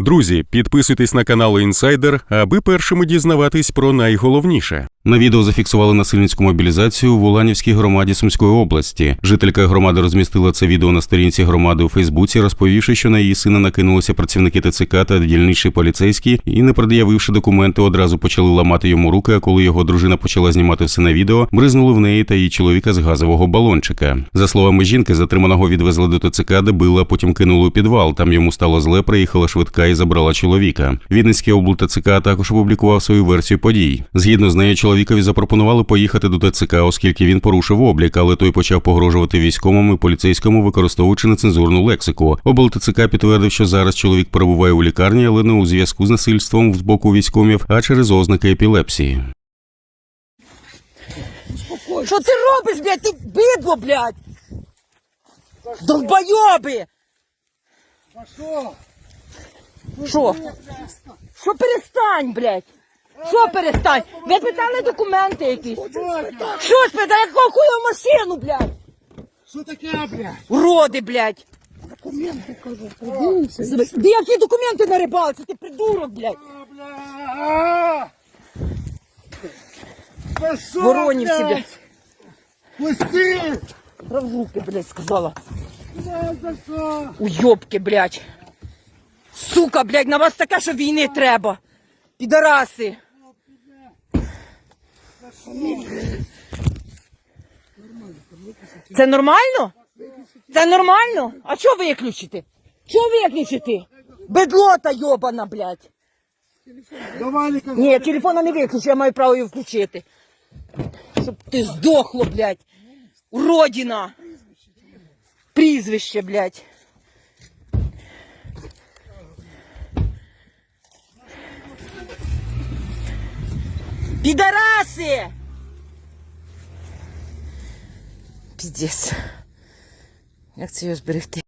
Друзі, підписуйтесь на канал Інсайдер, аби першими дізнаватись про найголовніше. На відео зафіксували насильницьку мобілізацію в Уланівській громаді Сумської області. Жителька громади розмістила це відео на сторінці громади у Фейсбуці, розповівши, що на її сина накинулися працівники ТЦК та дільничий поліцейські, і, не пред'явивши документи, одразу почали ламати йому руки. А коли його дружина почала знімати все на відео, бризнули в неї та її чоловіка з газового балончика. За словами жінки, затриманого відвезли до ТЦК, де били, а потім кинули у підвал. Там йому стало зле, приїхала швидка і забрала чоловіка. Відницький обл ТЦК також опублікував свою версію подій. Згідно з нею, чоловікові запропонували поїхати до ТЦК, оскільки він порушив облік, але той почав погрожувати військовому і поліцейському, використовуючи нецензурну лексику. Обл ТЦК підтвердив, що зараз чоловік перебуває у лікарні, але не у зв'язку з насильством з боку військомів, а через ознаки епілепсії. Що ти робиш, блядь? Ти бидло, блядь! Долбойоби! Що? Що перестань, блядь? Що перестань? Ви питали документи якісь? Що спитали? Якого хуя в машину, блядь? Що таке, блядь? Уроди, блядь! Документи, кажу, Де які документи на рибалці? Ти придурок, блядь! Бля! Ви що, Воронівці, блядь! Пусти! Равжуки, блядь, сказала. Бля, за що? Уйобки, блядь. Сука, блядь, на вас таке, що війни треба. Підараси. Це нормально? Це нормально? А що виключити? Що виключити? Бедлота йобана, блядь. Ні, телефона не виключу, я маю право його включити. Щоб ти здохло, блядь. Уродіна. Прізвище, блядь. Підараси! Пиздец. Як це його зберегти?